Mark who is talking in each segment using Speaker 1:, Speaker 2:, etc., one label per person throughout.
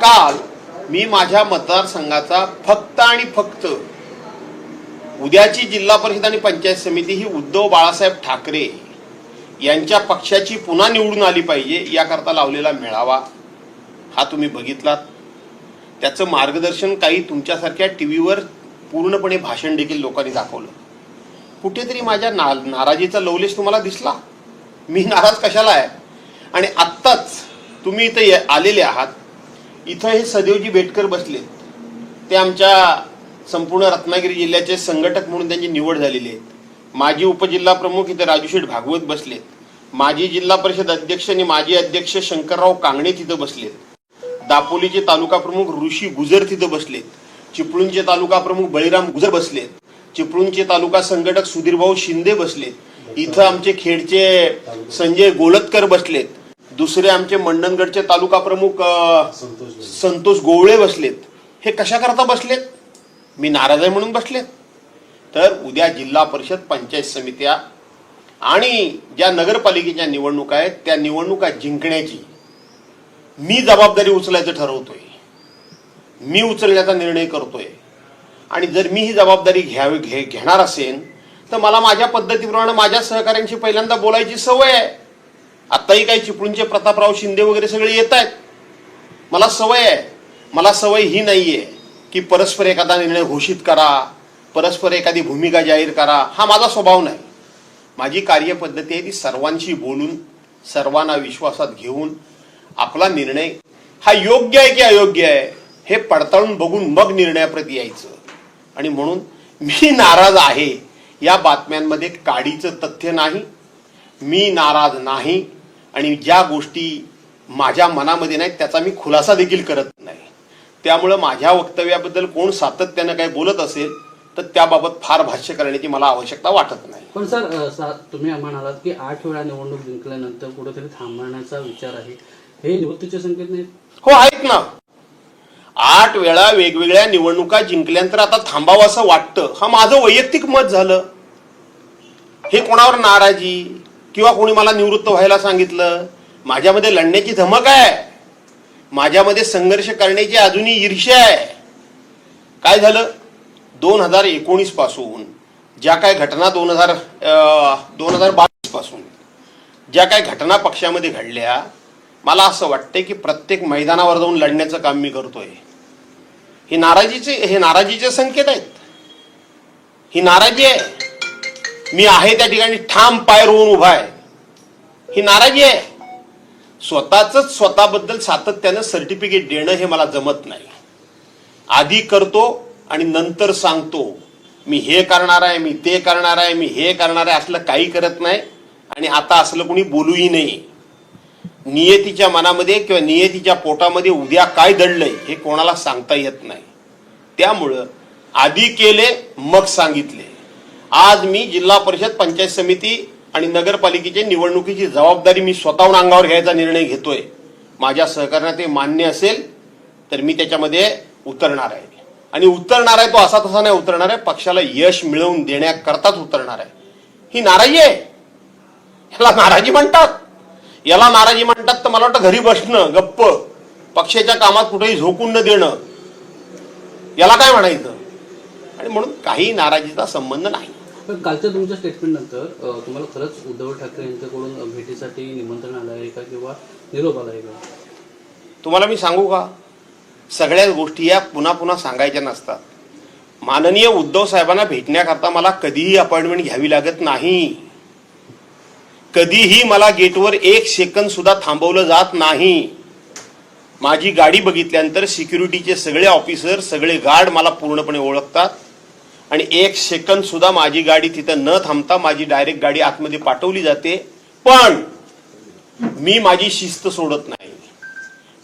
Speaker 1: काल मी माझ्या मतदारसंघाचा फक्त आणि फक्त उद्याची जिल्हा परिषद आणि पंचायत समिती ही उद्धव बाळासाहेब ठाकरे यांच्या पक्षाची पुन्हा निवडून आली पाहिजे याकरता लावलेला मेळावा हा तुम्ही बघितलात. त्याचं मार्गदर्शन काही तुमच्यासारख्या टी व्हीवर पूर्णपणे भाषण देखील लोकांनी दाखवलं. कुठेतरी माझ्या ना नाराजीचा लवलेश तुम्हाला दिसला? मी नाराज कशाला आहे? आणि आत्ताच तुम्ही इथे आलेले आहात इथं हे सदैवजी बेटकर बसले. ते आमच्या संपूर्ण रत्नागिरी जिल्ह्याचे संघटक म्हणून त्यांची निवड झालेली आहे. माजी उपजिल्हा प्रमुख इथे राजूशेठ भागवत बसलेत माजी जिल्हा परिषद अध्यक्ष आणि माजी अध्यक्ष शंकरराव कांगणे तिथं बसलेत दापोलीचे तालुका प्रमुख ऋषी गुजर तिथं बसलेत चिपळूणचे तालुका प्रमुख बळीराम गुजर बसलेत चिपळूणचे तालुका संघटक सुधीरभाऊ शिंदे बसलेत इथं आमचे खेडचे संजय गोलतकर बसलेत. दुसरे आमचे मंडणगडचे तालुका प्रमुख संतोष गोवळे बसलेत. हे कशा करता बसलेत? मी नाराज आहे म्हणून बसलेत. तर उद्या जिल्हा परिषद पंचायत समित्या आणि ज्या नगरपालिकेच्या निवडणुका आहेत त्या निवडणुका जिंकण्याची मी जबाबदारी उचलायचं ठरवतोय. मी उचलण्याचा निर्णय करतोय. आणि जर मी ही जबाबदारी घ्यावी घे घेणार असेल तर मला माझ्या पद्धतीप्रमाणे माझ्या सहकाऱ्यांशी पहिल्यांदा बोलायची सवय आहे. आत्ताही काही चिपळूणचे प्रतापराव शिंदे वगैरे सगळे येत आहेत. मला सवय आहे. मला सवय ही नाही आहे की परस्पर एखादा निर्णय घोषित करा परस्पर एखादी भूमिका जाहीर करा. हा माझा स्वभाव नाही. माझी कार्यपद्धती आहे ती सर्वांशी बोलून सर्वांना विश्वासात घेऊन आपला निर्णय हा योग्य आहे की अयोग्य आहे हे पडताळून बघून मग निर्णयाप्रती यायचं. आणि म्हणून मी नाराज आहे या बातम्यांमध्ये काडीचं तथ्य नाही मी नाराज नाही आणि ज्या गोष्टी माझ्या मनामध्ये नाहीत त्याचा मी खुलासा देखील करत नाही. त्यामुळं माझ्या वक्तव्याबद्दल कोण सातत्यानं काही बोलत असेल तर त्याबाबत फार भाष्य करण्याची मला आवश्यकता वाटत नाही.
Speaker 2: पण सर तुम्ही म्हणालात की आठ वेळा निवडणूक जिंकल्यानंतर कुठेतरी थांबण्याचा विचार आहे. हे निवृत्तीचे संकेत नाहीत?
Speaker 1: हो आहेत ना. आठ वेळा वेगवेगळ्या निवडणुका जिंकल्यानंतर आता थांबावं असं वाटतं. हा माझं वैयक्तिक मत झालं. हे कोणावर नाराजी? किंवा कोणी मला निवृत्त व्हायला सांगितलं? माझ्यामध्ये लढण्याची धमक आहे. माझ्यामध्ये संघर्ष करण्याची अजूनही ईर्ष्या आहे. काय झालं? दोन हजार एकोणीसपासून ज्या काय घटना दोन हजार दोन हजार बावीसपासून ज्या काय घटना पक्षामध्ये घडल्या मला असं वाटतंय की प्रत्येक मैदानावर जाऊन लढण्याचं काम मी करतोय. हे नाराजीचे हे नाराजीचे संकेत आहेत. ही नाराजी आहे. मी आहे त्या ठिकाणी ठाम पाय रोवून उभा आहे. ही नाराजी आहे. स्वतःच स्वतःबद्दल सातत्यानं सर्टिफिकेट देणं हे मला जमत नाही. आधी करतो आणि नंतर सांगतो. मी हे करणार आहे मी ते करणार आहे मी हे करणार आहे असलं काही करत नाही. आणि आता असलं कोणी बोलूही नाही. नियतीच्या मनामध्ये किंवा नियतीच्या पोटामध्ये उद्या काय दडलंय हे कोणाला सांगता येत नाही. त्यामुळं आधी केले मग सांगितले. आज मी जिल्हा परिषद पंचायत समिती आणि नगरपालिकेची निवडणुकीची जबाबदारी मी स्वतःहून अंगावर घ्यायचा निर्णय घेतोय. माझ्या सहकार्यात ते मान्य असेल तर मी त्याच्यामध्ये उतरणार आहे. आणि उतरणार आहे तो असा तसा नाही उतरणार आहे. पक्षाला यश मिळवून देण्याकरताच उतरणार आहे. ही नाराजी आहे. ह्याला नाराजी म्हणतात. याला नाराजी म्हणतात तर मला वाटतं घरी बसणं गप्प पक्षाच्या कामात कुठेही झोकून न देणं याला काय म्हणायचं? आणि म्हणून काही नाराजीचा संबंध नाही.
Speaker 2: पण कालच्या तुमच्या स्टेटमेंट नंतर तुम्हाला खरंच उद्धव ठाकरे यांच्याकडून भेटीसाठी निमंत्रण आलं आहे का किंवा निरोप आला आहे का?
Speaker 1: तुम्हाला मी सांगू का? सगळ्याच गोष्टी या पुन्हा पुन्हा सांगायच्या नसतात. माननीय उद्धव साहेबांना भेटण्याकरता मला कधीही अपॉइंटमेंट घ्यावी लागत नाही. कधीही मला गेटवर एक सेकंद सुद्धा थांबवलं जात नाही. माझी गाडी बघितल्यानंतर सिक्युरिटीचे सगळे ऑफिसर सगळे गार्ड मला पूर्णपणे ओळखतात. आणि एक सेकंद सुद्धा माझी गाडी तिथं न थांबता माझी डायरेक्ट गाडी आतमध्ये पाठवली जाते. पण मी माझी शिस्त सोडत नाही.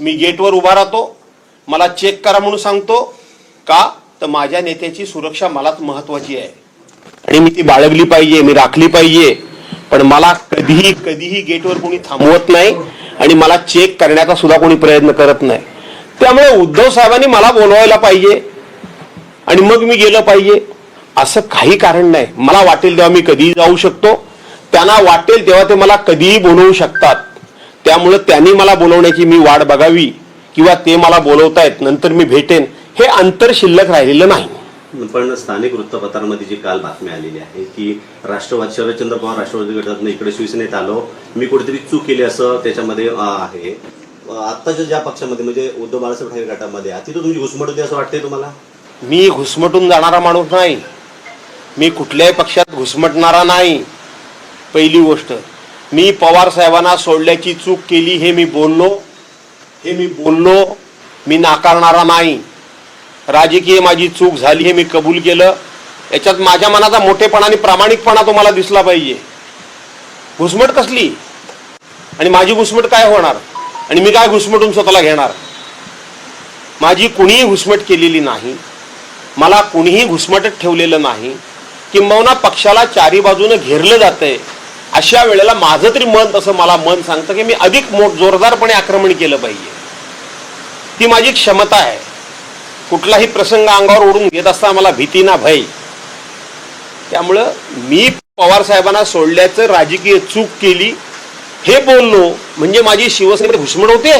Speaker 1: मी गेटवर उभा राहतो. मला चेक करा म्हणून सांगतो. का? तर माझ्या नेत्याची सुरक्षा मलाच महत्वाची आहे. आणि मी ती बाळगली पाहिजे मी राखली पाहिजे. पण मला कधीही कधीही गेटवर कोणी थांबवत नाही आणि मला चेक करण्याचा सुद्धा कोणी प्रयत्न करत नाही. त्यामुळे उद्धव साहेबांनी मला बोलवायला पाहिजे. आणि मग मी गेलं पाहिजे. असं काही कारण नाही. मला वाटेल तेव्हा मी कधीही जाऊ शकतो. त्यांना वाटेल तेव्हा ते मला कधीही बोलवू शकतात. त्यामुळं त्यांनी मला बोलवण्याची मी वाट बघावी किंवा ते मला बोलवतायत नंतर मी भेटेन हे अंतर शिल्लक राहिलेलं नाही.
Speaker 3: पण स्थानिक वृत्तपत्रांमध्ये जी काल बातमी आलेली आहे की राष्ट्रवादी शरदचंद्र पवार राष्ट्रवादी गटातनं इकडे शिवसेनेत आलो मी कुठेतरी चूक केली असं त्याच्यामध्ये आहे. आत्ताच्या ज्या पक्षामध्ये म्हणजे उद्धव बाळासाहेब ठाकरे गटामध्ये तिथं तुमची घुसमट होती असं वाटतंय तुम्हाला?
Speaker 1: मी घुसमटून जाणारा माणूस नाही. मी कुठल्याही पक्षात घुसमटणारा नाही. पहिली गोष्ट मी पवार साहेबांना सोडल्याची चूक केली हे मी बोललो. हे मी बोललो मी नाकारणारा नाही. राजकीय माझी चूक झाली हे मी कबूल केलं. याच्यात माझ्या मनाचा मोठेपणा आणि प्रामाणिकपणा तुम्हाला दिसला पाहिजे. घुसमट कसली? आणि माझी घुसमट काय होणार? आणि मी काय घुसमटून स्वतःला घेणार? माझी कुणीही घुसमट केलेली नाही. मला कुणीही घुसमटत ठेवलेलं नाही. किंबहुना पक्षाला चारी बाजूने घेरलं जातंय. अशा वेळेला माझं तरी मन तसं मला मन सांगतं की मी अधिक मोठ जोरदारपणे आक्रमण केलं पाहिजे. ती माझी क्षमता आहे. कुठलाही प्रसंग अंगावर ओढून घेत असता मला भीती ना भय. त्यामुळं मी पवार साहेबांना सोडल्याचं राजकीय चूक केली. हे बोललो म्हणजे माझी शिवसेनेमध्ये घुसमट होते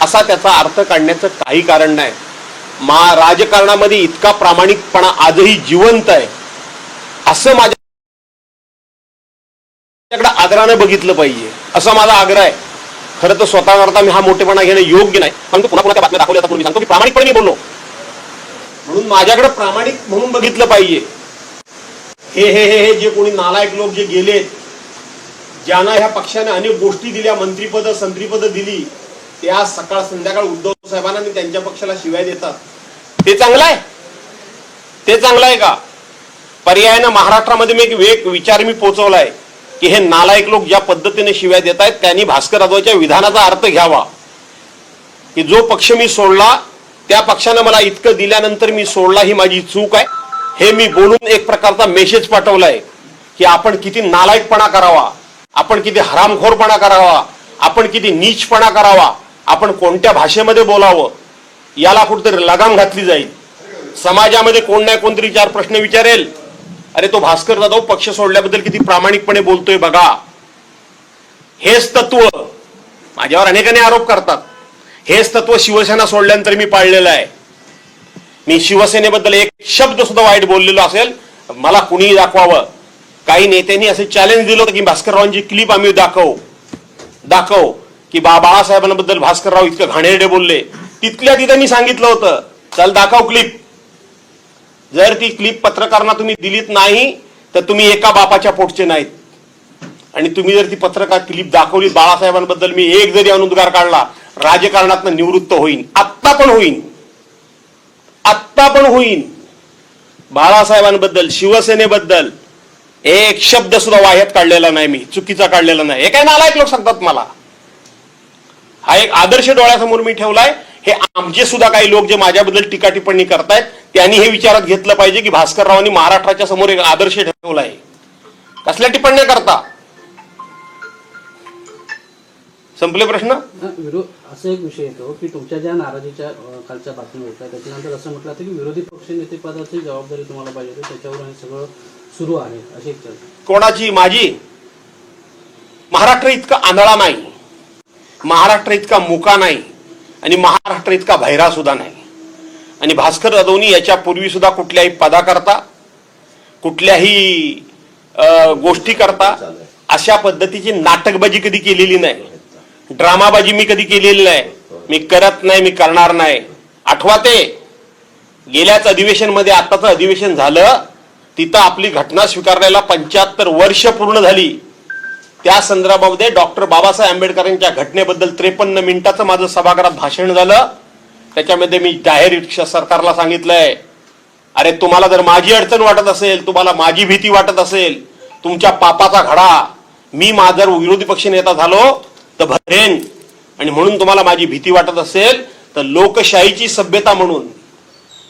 Speaker 1: असा त्याचा अर्थ काढण्याचं काही कारण नाही. मा राजकारणामध्ये इतका प्रामाणिकपणा आजही जिवंत आहे. असं माझ्याकडे आदरानं बघितलं पाहिजे. असा माझा आग्रह आहे. खरं तर स्वतः करता मी हा मोठेपणा घेणं योग्य नाही. परंतु पुन्हा पुन्हा त्या बातम्या दाखवल्या मी सांगतो. की प्रामाणिकपणे मी बोललो. म्हणून माझ्याकडे प्रामाणिक म्हणून बघितलं पाहिजे. हे हे हे हे जे कोणी नालायक लोक जे गेलेत ज्यांना ह्या पक्षाने अनेक गोष्टी दिल्या मंत्रीपद संत्रीपद दिली त्या सकाळ संध्याकाळ उद्धव साहेबांना त्यांच्या पक्षाला शिवाय देतात. ते चांगलं आहे. ते चांगलं आहे का? पर्यायानं महाराष्ट्रामध्ये मी एक वेग विचार मी पोचवलाय की हे नालायक लोक ज्या पद्धतीने शिव्या देत आहेत त्यांनी भास्कर जाधवच्या विधानाचा अर्थ घ्यावा. की जो पक्ष मी सोडला त्या पक्षानं मला इतकं दिल्यानंतर मी सोडला ही माझी चूक आहे. हे मी बोलून एक प्रकारचा मेसेज पाठवलाय की आपण किती नालायकपणा करावा आपण किती हरामखोरपणा करावा आपण किती नीचपणा करावा आपण कोणत्या भाषेमध्ये बोलावं याला कुठेतरी लगाम घातली जाईल. समाजामध्ये कोण नाही कोणतरी चार प्रश्न विचारेल अरे तो भास्कर जाधव पक्ष सोडल्याबद्दल किती प्रामाणिकपणे बोलतोय बघा. हेच तत्व माझ्यावर अनेकांनी आरोप करतात. हेच तत्व शिवसेना सोडल्यानंतर मी पाळलेलं आहे. मी शिवसेनेबद्दल एक शब्द सुद्धा वाईट बोललेलो असेल. मला कुणीही दाखवावं. काही नेत्यांनी असे चॅलेंज दिलं होतं की भास्कररावांची क्लिप आम्ही दाखवू. दाखव. की बा बाळासाहेबांबद्दल भास्करराव इतकं घाणेरडे बोलले. तिथल्या तिथं मी सांगितलं होतं. चल दाखव क्लिप जर ती क्लिप पत्रकारांना तुम्ही दिलीत नाही तर तुम्ही एका बापाच्या पोटचे नाहीत. आणि तुम्ही जर ती पत्रकार क्लिप दाखवली बाळासाहेबांबद्दल मी एक जरी अनुद्गार काढला राजकारणात निवृत्त होईन. आत्ता पण होईन. आत्ता पण होईन. बाळासाहेबांबद्दल शिवसेनेबद्दल एक शब्द सुद्धा वाह्यात काढलेला नाही मी चुकीचा काढलेला नाही. हे काय नालायक लोक सांगतात मला? हा एक आदर्श डोळ्यासमोर मी ठेवलाय. हे आमचे सुद्धा काही लोक जे माझ्याबद्दल टीका टिप्पणी करतायत त्यांनी हे विचारात घेतलं पाहिजे की भास्कररावांनी महाराष्ट्राच्या समोर एक आदर्श ठेवलाय कसल्या टिप्पण्या करता? संपले प्रश्न?
Speaker 2: असं एक विषय येतो की तुमच्या ज्या नाराजीच्या कालच्या बातम्या होत्या त्याच्यानंतर असं म्हटलं जातं की विरोधी पक्षनेतेपदाची जबाबदारी तुम्हाला पाहिजे होती त्याच्यावर हे सगळं सुरू आहे अशी
Speaker 1: कोणाची? माझी? महाराष्ट्र इतका आंधळा नाही. महाराष्ट्र इतका मुका नाही. आणि महाराष्ट्र इतका भैरा सुद्धा नाही. आणि भास्कर अदोनी याच्यापूर्वी सुद्धा कुठल्याही पदाकरता कुठल्याही गोष्टी करता अशा पद्धतीची नाटकबाजी कधी केलेली नाही. ड्रामाबाजी मी कधी केलेली नाही. मी करत नाही मी करणार नाही. आठवा ते गेल्याच अधिवेशनमध्ये आताचं अधिवेशन झालं तिथं आपली घटना स्वीकारण्याला पंच्याहत्तर वर्ष पूर्ण झाली. त्या संदर्भामध्ये डॉक्टर बाबासाहेब आंबेडकरांच्या घटनेबद्दल त्रेपन्न मिनिटाचं माझं सभागृहात भाषण झालं. त्याच्यामध्ये मी जाहीर सरकारला सांगितलंय. अरे तुम्हाला जर माझी अडचण वाटत असेल तुम्हाला माझी भीती वाटत असेल तुमच्या पापाचा घडा मी माझा जर विरोधी पक्ष नेता झालो तर भरेन. आणि म्हणून तुम्हाला माझी भीती वाटत असेल तर लोकशाहीची सभ्यता म्हणून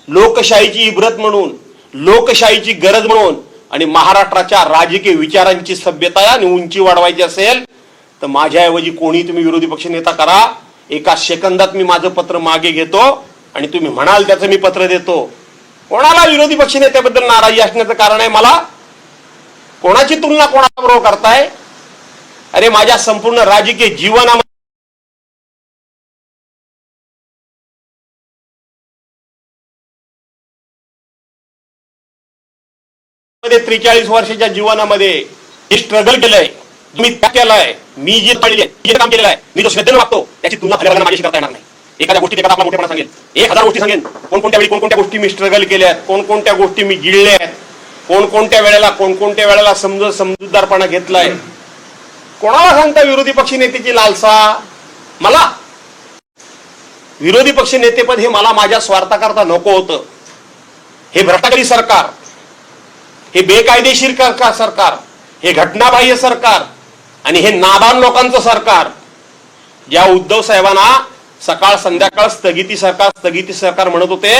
Speaker 1: लोकशाहीची इब्रत म्हणून लोकशाहीची गरज म्हणून आणि महाराष्ट्राच्या राजकीय विचारांची सभ्यता आणि उंची वाढवायची असेल तर माझ्याऐवजी कोणी तुम्ही विरोधी पक्ष नेता करा. एका सेकंदात मी माझं पत्र मागे घेतो आणि तुम्ही म्हणाल त्याचं मी पत्र देतो. कोणाला विरोधी पक्षनेत्याबद्दल नाराजी असण्याचं कारण आहे मला? कोणाची तुलना कोणाबरोबर करताय? अरे माझ्या संपूर्ण राजकीय जीवनामध्ये त्रेचाळीस वर्षाच्या जीवनामध्ये हे स्ट्रगल केलंय. मी त्याग केलाय. मी जे पडले जे काम केलेलं आहे मी जो श्रद्धेनं वागतो त्याची तुलना खऱ्या माझ्याशी करता येणार नाही. एखाद्या गोष्टी एखादा आपला मोठेपणा सांगेल. एक हजार गोष्टी सांगेन कोणकोणत्या वेळी कोणकोणत्या गोष्टी मी स्ट्रगल केल्या आहेत कोणकोणत्या गोष्टी मी गिळल्या आहेत कोणकोणत्या वेळेला कोणकोणत्या वेळेला समज समजूतदारपणा घेतलाय. कोणाला सांगता विरोधी पक्ष नेत्याची लालसा? मला. विरोधी पक्ष नेतेपद हे मला माझ्या स्वार्थाकरता नको होतं. हे भ्रष्टाचारी सरकार. हे बेकायदेशीर का- सरकार. हे घटनाबाह्य सरकार. आणि हे नादान लोकांचं सरकार ज्या उद्धव साहेबांना सकाळ संध्याकाळ स्थगिती सरकार स्थगिती सरकार म्हणत होते.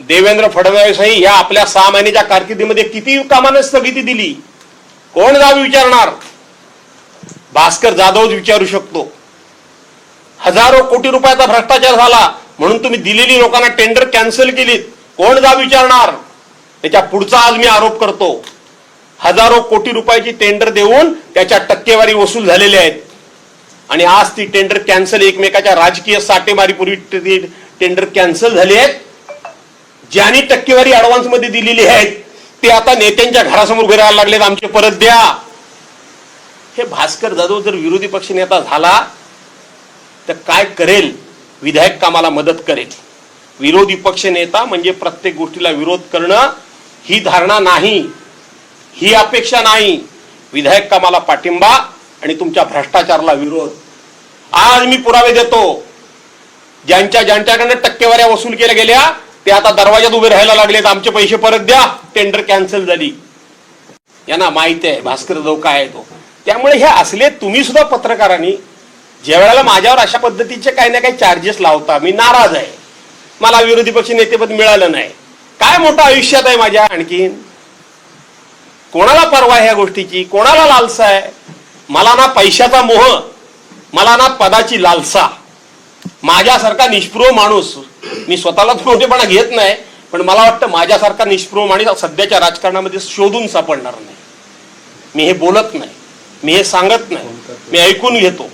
Speaker 1: देवेंद्र फडणवीसही या आपल्या सहा महिन्याच्या कारकिर्दीमध्ये किती कामाने स्थगिती दिली? कोण जाब विचारणार? भास्कर जाधव विचारू शकतो. हजारो कोटी रुपयाचा भ्रष्टाचार झाला म्हणून तुम्ही दिलेली लोकांना टेंडर कॅन्सल केलीत. कोण जा विचारणार? त्याच्या पुढचा आज मी आरोप करतो. हजारो कोटी रुपयाची टेंडर देऊन त्याच्या टक्केवारी वसूल झालेल्या आहेत. आणि आज ती टेंडर कॅन्सल एकमेकाच्या राजकीय साठेमारीपूर्वी ती टेंडर कॅन्सल झाली आहेत. ज्यांनी टक्केवारी ॲडव्हान्समध्ये दिलेली आहेत ते आता नेत्यांच्या घरासमोर उभे राहायला लागलेत. आमचे परत द्या. हे भास्कर जाधव जर विरोधी पक्ष नेता झाला तर काय करेल? विधायक कामाला मदत करेल. विरोधी पक्ष नेता म्हणजे प्रत्येक गोष्टीला विरोध करणं ही धारणा नाही. ही अपेक्षा नाही. विधायक कामाला पाठिंबा आणि तुमच्या भ्रष्टाचाराला विरोध. आज मी पुरावे देतो. ज्यांच्या ज्यांच्याकडनं टक्केवाऱ्या वसूल केल्या गेल्या ते आता दरवाजात उभे राहायला लागलेत. आमचे पैसे परत द्या. टेंडर कॅन्सल झाली. यांना माहिती आहे भास्कर जाधव काय आहे तो. त्यामुळे हे असले तुम्ही सुद्धा पत्रकारांनी ज्या वेळेला माझ्यावर अशा पद्धतीचे काही ना काही चार्जेस लावता मी नाराज आहे. मला विरोधी पक्ष नेतेपद मिळालं नाही. काय मोठं आयुष्यात आहे माझ्या आणखीन? कोणाला परवा ह्या गोष्टीची? कोणाला लालसा आहे? मला ना पैशाचा मोह मला ना पदाची लालसा. माझ्यासारखा निष्प्रो माणूस मी स्वतःला मोठेपणा घेत नाही पण मला वाटतं माझ्यासारखा निष्प्रो माणूस सध्याच्या राजकारणामध्ये शोधून सापडणार नाही. मी हे बोलत नाही. मी हे सांगत नाही. मी ऐकून घेतो.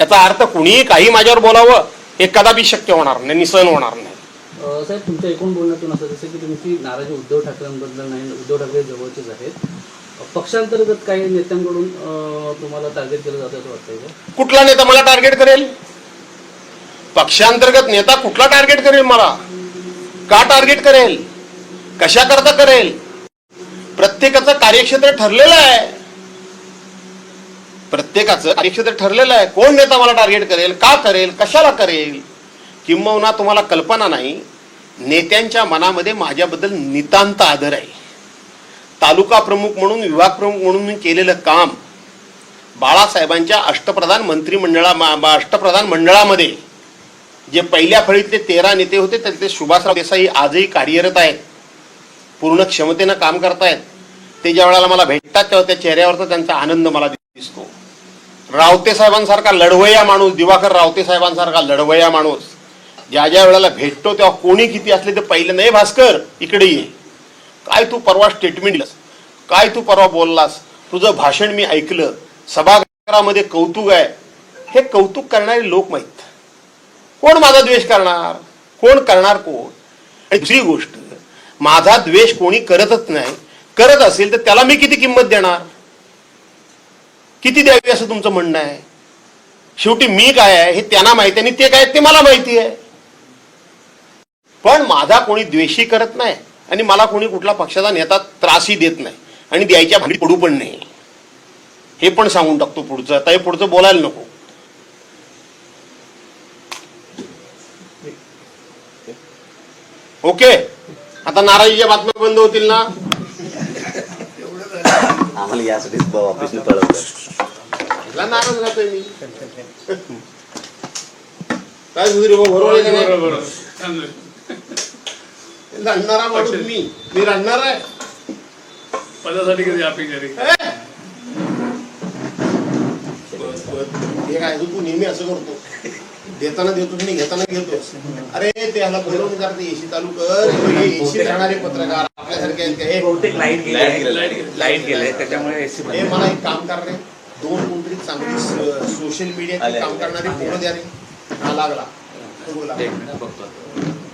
Speaker 1: याचा अर्थ कुणीही काही माझ्यावर बोलावं हे कदापि शक्य होणार नाही निसहन होणार नाही.
Speaker 2: साहेब तुमच्या एकूण बोलण्यातून असं जसं की तुमची नाराजी उद्धव ठाकरेंबद्दल नाही उद्धव ठाकरे जवळचेच आहेत. पक्षांतर्गत काही नेत्यांकडून तुम्हाला टार्गेट केलं जातं असं वाटतंय का?
Speaker 1: कुठला नेता मला टार्गेट करेल? पक्षांतर्गत नेता कुठला टार्गेट करेल मला? का टार्गेट करेल? कशा करता करेल? प्रत्येकाचं कार्यक्षेत्र ठरलेलं आहे. प्रत्येकाचं कार्यक्षेत्र ठरलेलं आहे. कोण नेता मला टार्गेट करेल? का करेल? कशाला करेल? किंबहुना तुम्हाला कल्पना नाही. नेत्यांच्या मनामध्ये माझ्याबद्दल नितांत आदर आहे. तालुका प्रमुख म्हणून विभाग प्रमुख म्हणून केलेलं काम बाळासाहेबांच्या अष्टप्रधान मंत्रिमंडळा मा- अष्टप्रधान मंडळामध्ये जे पहिल्या फळीतले तेरा नेते होते त्यातले सुभाषराव देसाई आजही कार्यरत आहेत. पूर्ण क्षमतेनं काम करतायत. ते ज्या वेळेला मला भेटतात तेव्हा त्या चेहऱ्यावरचा त्यांचा आनंद मला दिसतो. रावते साहेबांसारखा लढवय्या माणूस दिवाकर रावते साहेबांसारखा लढवय्या माणूस ज्या ज्या वेळेला भेटतो तेव्हा कोणी किती असले तर पहिलं नाही भास्कर इकडे ये. काय तू परवा स्टेटमेंट दिलंस? काय तू परवा बोललास? तुझं भाषण मी ऐकलं. सभागृहामध्ये कौतुक आहे. हे कौतुक करणारे लोक माहीत. कोण माझा द्वेष करणार? कोण करणार कोण? आणि दुसरी गोष्ट माझा द्वेष कोणी करतच नाही. करत असेल तर त्याला मी किती किंमत देणार? किती द्यावी असं तुमचं म्हणणं आहे? शेवटी मी काय आहे हे त्यांना माहिती आहे आणि ते काय ते मला माहिती आहे. पण माझा कोणी द्वेषी करत नाही आणि मला कोणी कुठला पक्षाचा नेता त्रासही देत नाही आणि द्यायच्या भांडी पडू पण नाही हे पण सांगून टाकतो पुढचं. आता हे पुढचं बोलायला नको. ओके. आता नाराजीच्या बातम्या बंद होतील ना?
Speaker 3: आम्हाला ऑफिसने कळवलं.
Speaker 1: ला नाराज राहतोय मी. काय बरोबर रडणारा माणूस मी. मी रडणार आहे.
Speaker 4: पदासाठी कधी अपेक्षा नाही!
Speaker 1: हे काय तू नेहमी असं करतो? देताना देतो नाही घेताना घेतो? अरे त्याला बोलवून करते एसी चालू कर. एसी राहणारे पत्रकार आपल्यासारखे? हे.
Speaker 5: बहुतेक
Speaker 3: लाइट.
Speaker 5: गेले लाइट गेले त्याच्यामुळे एसी
Speaker 1: हे मला एक काम कर रे दोन कोणतरी चांगली सोशल मीडियाची
Speaker 3: आले,
Speaker 1: काम. करणारी पोरं द्या रे. हा लागला. तो बोला.
Speaker 5: बघतो